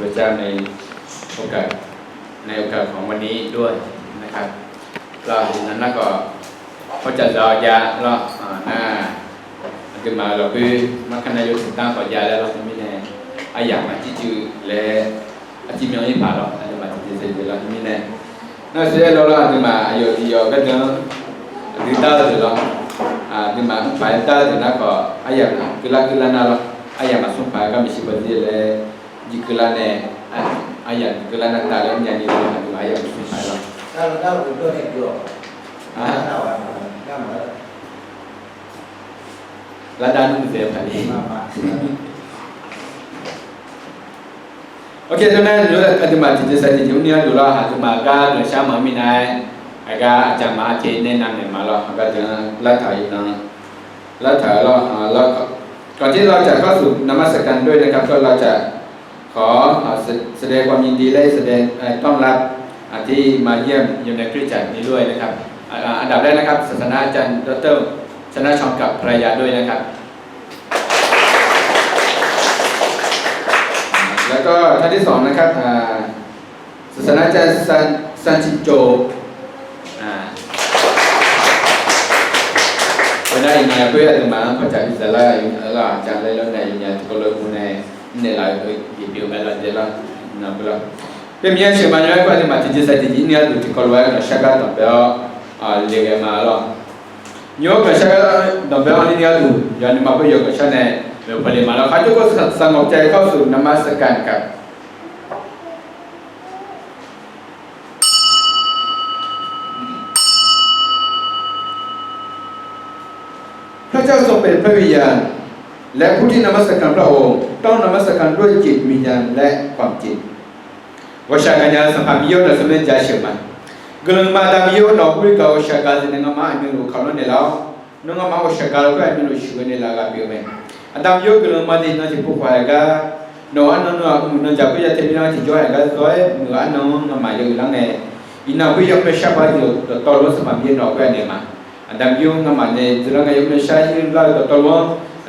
พระเจ้าในโอกาสในโอกาสของวันนี้ด้วยนะครับเราดังนั้นก็เขาจะรอยาเราอ่าหน้าจะมาเราคือมาคณะยุติตั้งก่อนยาแล้วเราจะไม่แน่อาอยางมาที่จือและอาจิมีอะไรผ่านเราอาจจะมาที่เสร็จเราไม่แน่น่าเสียเราเราอาจจะมาอายุอายุก็เดินดีตาเลยเราอ่าดีมาไปตาเลยนะก็อาอย่างกุลากุลานาเราอาอยางมาส่งไปก็มีสิบวันเดีเลย jikalau ne ayat jikalau nak tak ada nyanyi dalam satu ayat subhanallah Kalau kalau itu nih dua. Ah. Tahu kan? Kan ladan muzia kali Mama. okey tuan dulu ada mati je saja dunia dulu ha cuma ga le sama minai aga jama ke ne nam ne malo aga jangan la thai na la thai lo ha la ก่อนที่เราจะเข้าสู่นมัสการด้วยนะครับก็เราจะ ขอแสดงความยินดีและแสดงต้อนรับที่มาเยี่ยมอยู่ในคริสตจักรนี้ด้วยนะครับ อันดับแรกนะครับ ศาสนาอาจารย์ดรชนะชองกับภรรยาด้วยนะครับ แล้วก็ท่านที่สองนะครับศาสนาอาจารย์ซันชิโจวันนี้เนี่ยเพื่อนมาพระจ้าอิสราเอลเราอาจารย์เลยแล้วในเนี่ยก็เลยคุณใน เนี่ยเราเกี่ยวกับเราเดี๋ยวเรานะเปล่าเป็นมีอะไรมาเนี่ยก็จะมาที่จะใส่ที่เนี่ยดูที่คนว่าเราชักกันต่อไปอ่าเรียกมาแล้วโยกชักกันต่อไปอันนี้เนี่ยดูย้อนมาไปโยกชักเนี่ยเราไปเลยมาแล้วเขาจะก็สงบใจเข้าสู่นมัสการกับพระเจ้าทรงเป็นพระวิญญาณและผู้ที่นมัสการพระองค์ ต้องนมัสการด้วยจิตวิญญาณและความจริงวชากาญาสัมภามิโยนะสมัยจาเชมันกลังมาดามิโยนอกุริกาวชากาจินงมาอเมรุขานนเนลาวนงมาวชากาลก็อเมรุชุกเนลากาเปียวเมอดามโยกลังมาดินะจิปุควายกาโนอันนนมุนจับยาเทมิน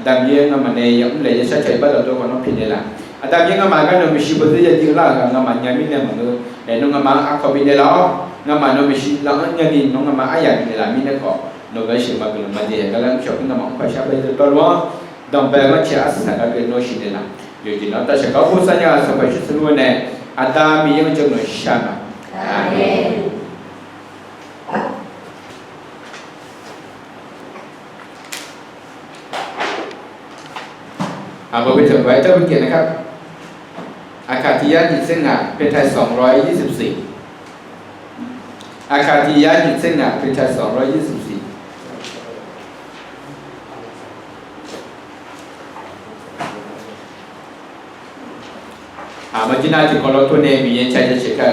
adabiyanga maneya ule yesha chai bado dogo no pindela adabiyanga magano mishibo tija jingla nga ma nyamine mano e no ngama akko bindela nga ma no mishi la nga ni no ngama aya bindela mine ko no ga shi magno manje ga lang shop nga ma ko sha ba de tolwa dam ba ga cha sa ga no shi de la yo ji no ta sha ga ko sa nya sa ba shi su ne adami yang jeng no sha ba amen อาบไปถึงไว้เจ้าเป็นเกียรตินะครับ อาคาติยาหินเส้นหนาเป็นไทย224 อาคาติยาหินเส้นหนาเป็นไทย224อามาจินาที่คนเราตัวเนมีเย็นใจจะเช็คกั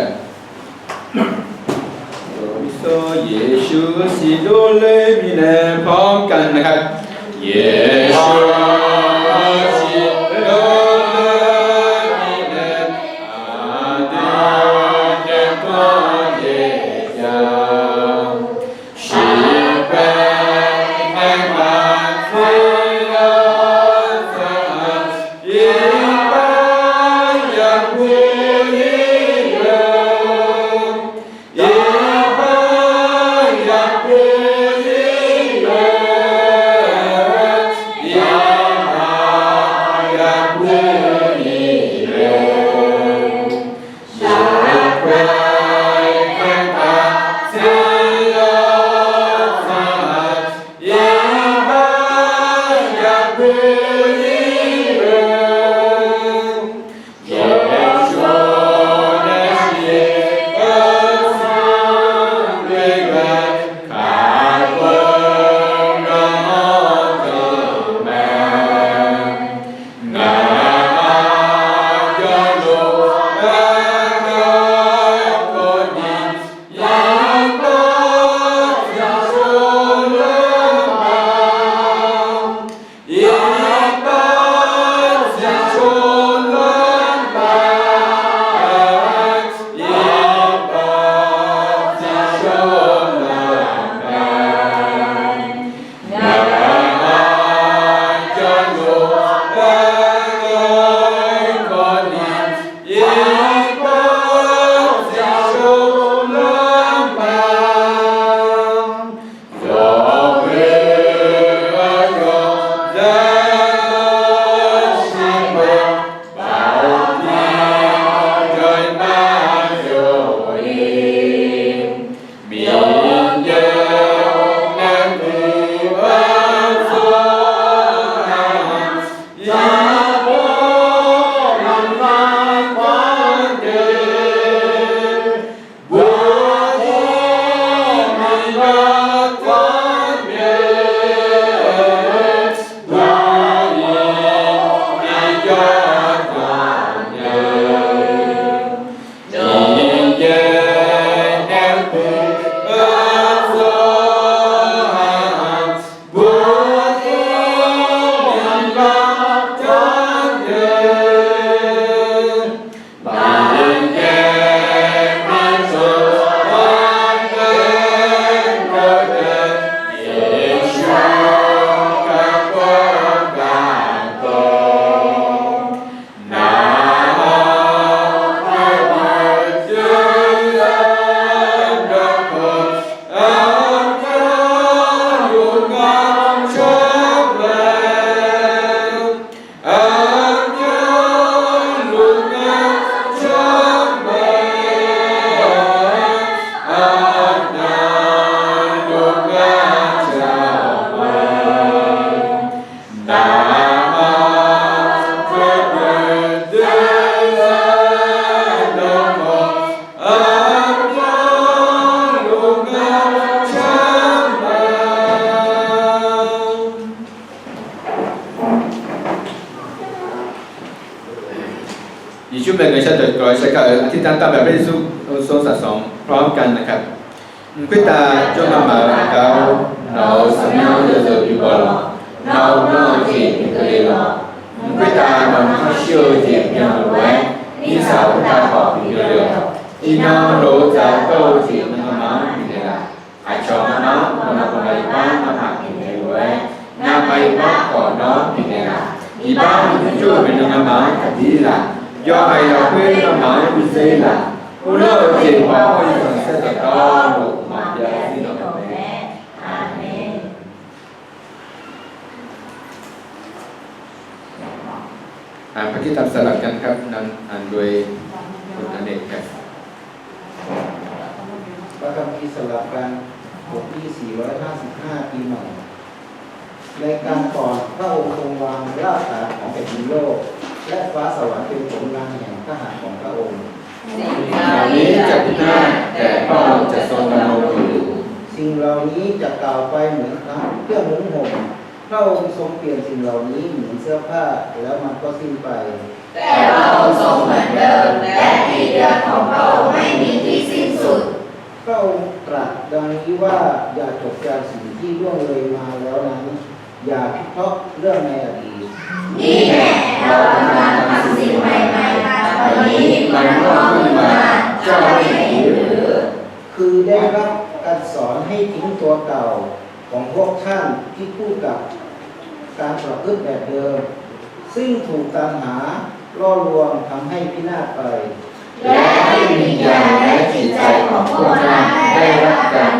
하 Deus. ကွတ္တာကျွမ်းမှာကောင်းနောသမယောဇောပြုပါလောနောနောတိကလေးလောကွတ္တာနောရှိယောတိမြောဝဲဤသာဝတ္တဟောပြုလောဤနောရောဇာတောတိမမမနိလာအချောမနောမနောပရိပန်မမကိနေဝဲနာပိုင်မခောနောပိနေလာဤပါမိကျွေမနမမကတိလာယောအယောဝေမမဝိစေလာ อ่านพระที่ทำสลับกันครับนำอ่านโดยคุณอเนกครับพระคัมภีร์สลับกันบทที่ 455 ปีใหม่ในการก่อนพระองค์ทรงวางรากฐานของแผ่นดินโลก และฟ้าสวรรค์เป็นผลงานแห่งทหารของพระองค์ สิ่งเหล่านี้จะพินาศแต่พระองค์จะทรงดำรงอยู่สิ่งเหล่านี้จะกล่าวไปเหมือนเครื่องนุ่งห่มพระองค์ทรงเปลี่ยนสิ่งเหล่านี้เหมือนเสื้อผ้าแล้วมันก็สิ้นไป แต่พระองค์ทรงเหมือนเดิมและที่เดือนของพระองค์ไม่มีที่สิ้นสุดพระองค์ตรัสดังนี้ว่าอย่าจดจำสิ่งที่ล่วงเลยมาแล้วนั้น อย่าพิเคราะห์เรื่องในอดีตนี่แหละเรากำลังทำสิ่งใหม่ๆวันนี้ มันก็ขึ้นมาเจ้าไม่เห็นหรือคือได้รับการสอนให้ทิ้งตัวเก่าของพวกท่านที่พูดกับการประพฤติแบบเดิม ซึ่งถูกตามหาล่อลวงทำให้พินาศไป และให้วิญญาณและจิตใจของพวกท่านได้รับการ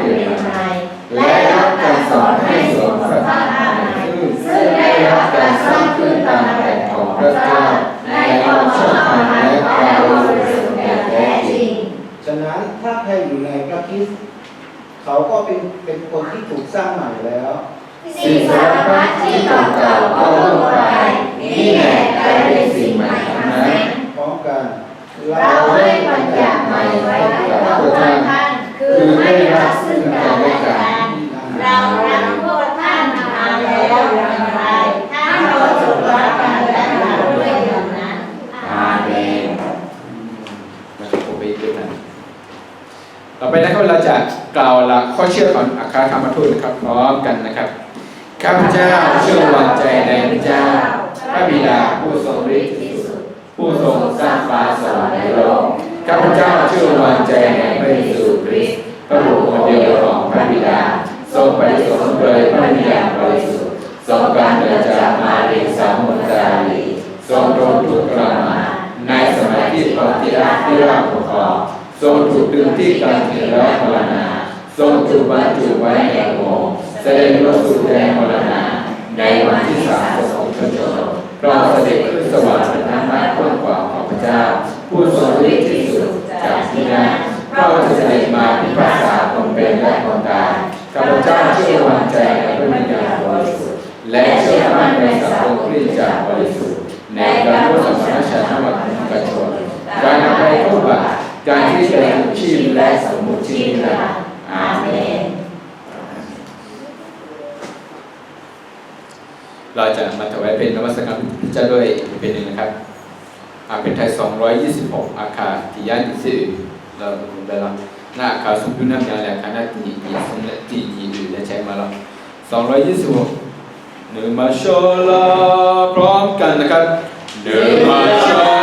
เราจะมาถวายเป็นนวัตการพระเจ้าด้วยเป็นหนึ่งนะครับอาเป็นไทย 226 อาคาที่ย่านที่สื่อเราได้รับหน้าอาคาสมดุลน้ำยาแหละอาคารหน้าที่ยีสมและที่ยีอื่นและใช้มาแล้ว226หนึ่งมาโชลาพร้อมกันนะครับหนึ่งมาโชล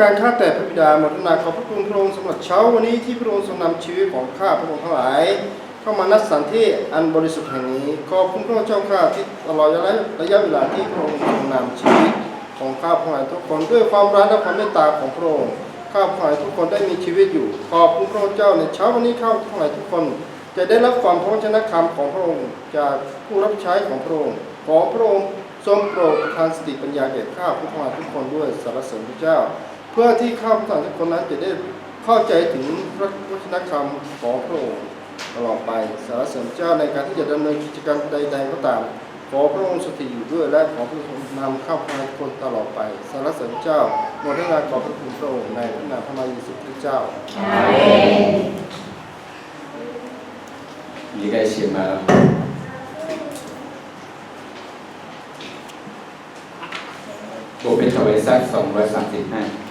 การข้าแต่พระบิดาหมดนาขอพระคุณพระองค์สำหรับเช้าวันนี้ที่พระองค์ทรงนำชีวิตของข้าพระองค์ทั้งหลาย เข้ามานัดสถานที่อันบริสุทธิ์แห่งนี้ขอบคุณพระเจ้าข้าที่ตลอดระยะเวลาที่พระองค์ทรงนำชีวิตของข้าพระองค์ทุกคนด้วยความรักและความเมตตาของพระองค์ข้าพระองค์ทุกคนได้มีชีวิตอยู่ ขอบคุณพระเจ้าในเช้าวันนี้ข้าพระองค์ทุกคน จะได้รับความพระวจนะคำของพระองค์ จากผู้รับใช้ของพระองค์ขอพระองค์ทรงโปรดประทานสติปัญญาแก่ข้าพระองค์ทุกคนด้วยสรรเสริญพระเจ้า พื่อที่ข้าพเจ้าทุกคนนั้นจะได้เข้าใจถึงพระวจนะคำของพระองค์ตลอดไปสารเสริมเจ้าในการที่จะดำเนินกิจกรรมใด ๆ ก็ตาม ขอพระองค์สถิตอยู่ด้วยและขอพระองค์นำข้าพเจ้าทุกคนตลอดไปสารเสริมเจ้าหมดเวลาขอพระคุณพระองค์ในพระนามพระมายิสุคริสต์เจ้ามีใครเชียร์มาโบเป็นถวายสัสองร้อยสามสิบห้า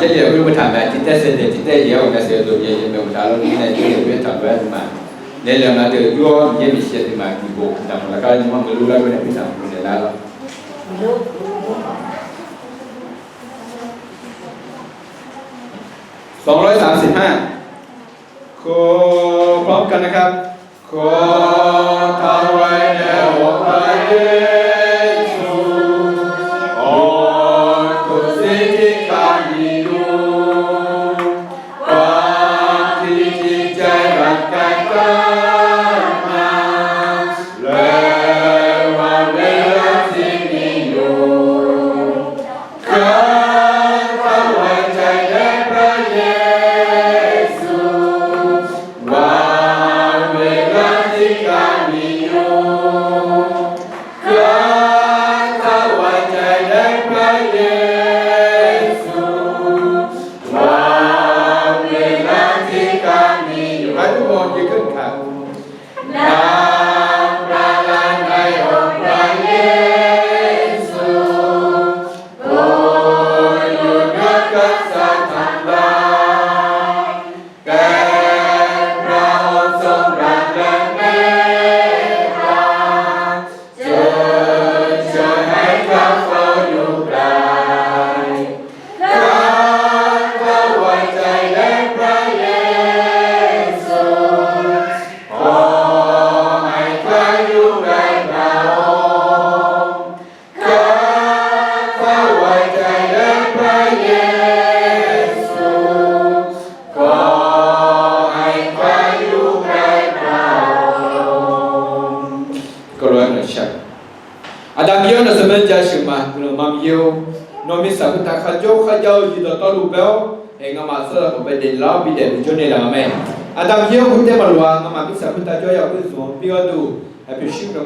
这里有个问题嘛，今天是的，今天也有那些都也也没有啥了，今天就有个谈出来的嘛。你两个就有也没写的嘛，你不，但我那个你们没录了，我那边上不能来了。 ลูกลูก สองร้อยสามสิบห้าขอพร้อมกันนะครับ ขอ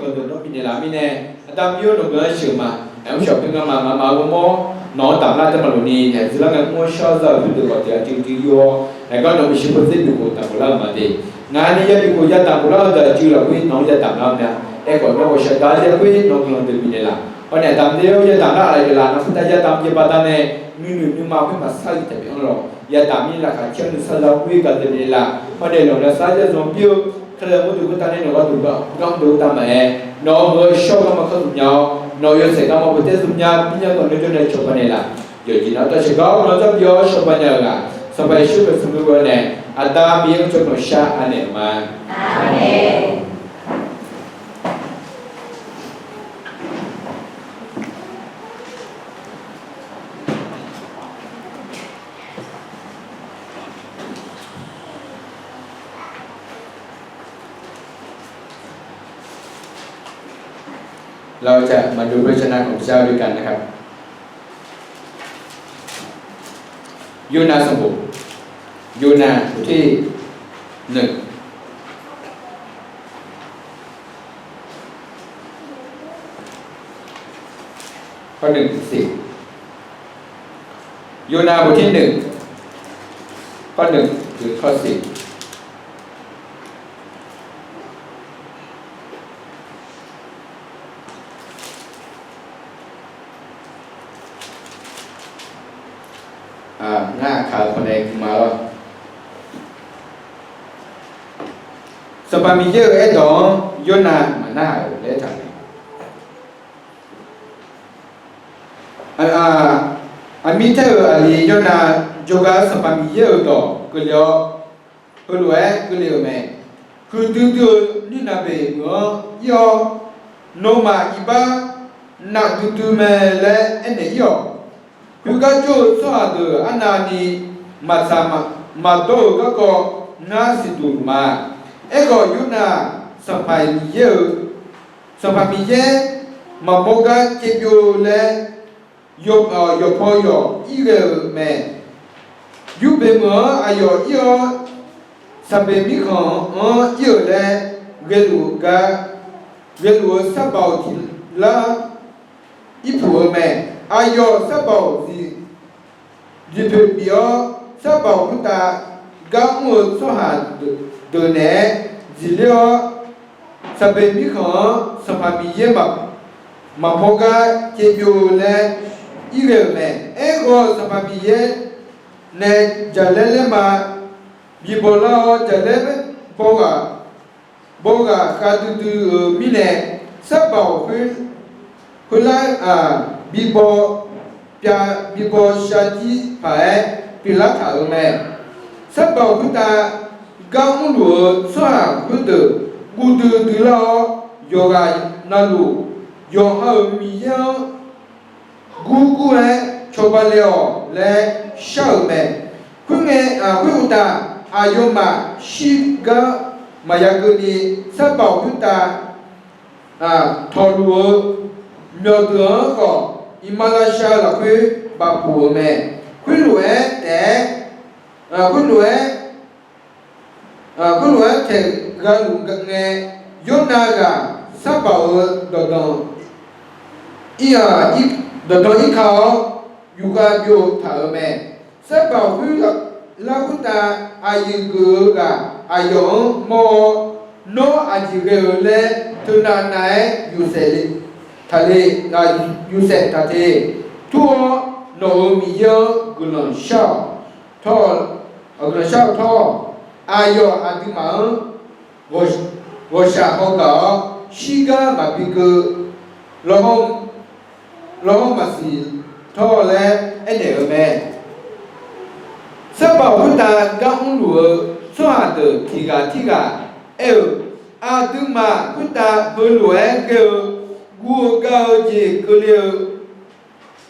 no pine la mine atam yo no ga shu ma am sho pin ma ma ma wo mo no ta la ta ma lo ni ne zila ga mo sha za bu de ko te ati ti yo ne ga no shi po te du ko ta la ma de na ne ya ko ya ta la da ju la wi no ya ta la ma e ko no sha da ya wi no ko de pine la o ne tam de yo ya ta la la la no ta ya tam je pa ta ne mi mi mi ma ko ma sa te bi on lo ya ta mi la ka chen sa la wi ka de la o ne lo la sa ya zo pio 그러다 모두 그단에 너가 누가 그럼 누가 담에 너그 쇼가 막 커졌냐 너 요새 가면 그때 숨냐 그냥 너 내전에 쳐보내라 여기 나도 제가 먼저 비어 쳐보냐가 선배 슈퍼 숨는 거네 아담 이형 좀 놓샤 아네만 아멘 เราจะมาดูพระชนะของพระเจ้าด้วยกันนะครับยูนาสมุทรยูนาบทที่หนึ่งข้อหนึ่งถึงสิบยูนาบทที่หนึ่งข้อหนึ่งถึงข้อสิบ pamiyeo edon yona mana le ta a amita ali yona joga sa pamiyeo do ko lyo ko lwe ko lyo me ku tu tu ni na be mo yo no ma iba na tu tu me le ene yo ku ga mà so adu anani masama mado ga ko nasi durma ego yuna sampai ye sampai mi ye mamoga kebyo le yo yo poyo ire me yube mo ayo yo sampai mi kon on yo le gelu ga gelu sabao ti la ipu me ayo sabao ti jipe bio sabao ta ga mo so ha de ne zilio sabe mi kan sapa mi ye ma ma poga ke bio le ire me ego sapa mi ye ne jalele ma bi bola o jalele boga boga ka du du mi ne sapa o hu hula a bi bo pya bi bo shati pa e pila ka me sapa o sabba huta gamulo sa huta gudu dila yoga nalu yoha miya gugu e chobaleo le shaume kunge a huta ayoma shiga mayaguni sabba huta a toluo myodo ko imala sha la khu ba pu me khu lu e te kunwe kunwe ke gan ne yonaga sabao dodon iya ik dodon ikao yuga yo taome sabao hu la kuta ayingu ga ayon mo no ajirele tuna nae yuseli tale la yusel tate tuo no miyo gulon sha tol အခုရှောက်ထောအာယောအတိမံဝေါ်ဝေါ်ရှာဟောကရှိကမပိကလောဟောလောဟောမစီထောလဲအဲ့တယ်မဲစပဝတ္တကံလူစွာတခိကတိကအေအာတုမဝတ္တဘလွယ်ကေဂူကောကြီးကလေ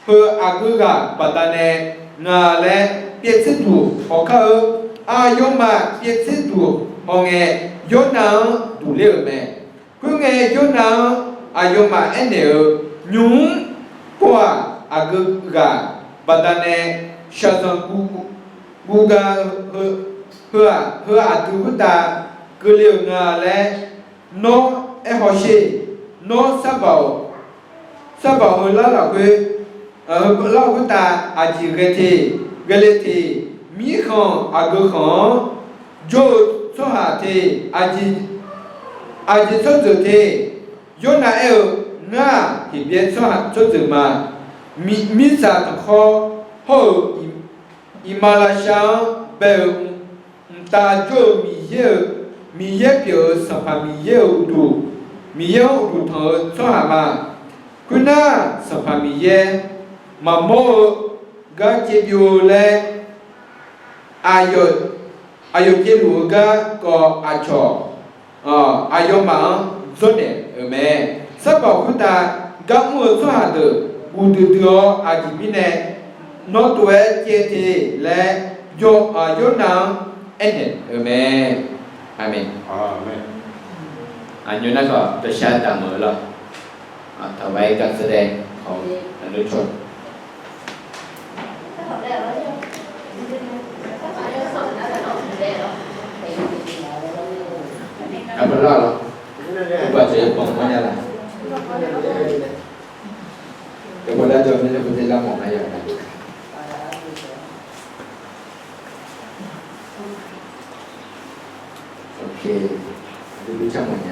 ဟအကုကပတနေငါလဲ ခဲ့တဲ့ဂလေတီမိခွန်အဂခွန်ဂျိုဆွဟာတေအဂျီအဂျီဆွတ်တေယောနာအေငါဟိပြေဆွဟာဆွတ်မမိ မိစာတခေါ်ဟိုအီမာလာရှန်ဘေတာဂျိုမီယေမီယေပြောစဖာမီယေဥဒူမီယေဥဒူထောဆွဟာမကုနာစဖာမီယေမမောဂါချေ ပြိုလဲ ayot ayot ke luga ko acho uh, ayot ma zone me sapa kuta ga mu so ha de bu de dio a ji mi ne no to e che ti le yo yo na ene me amen อาเมน อันนี้นะก็ประชาตามมือละอ่ะถวายการแสดงของอนุชน apa lah lo? Apa je pokoknya lah. Kepada jawab ni lebih dalam mana ya? Okey, lebih macam mana?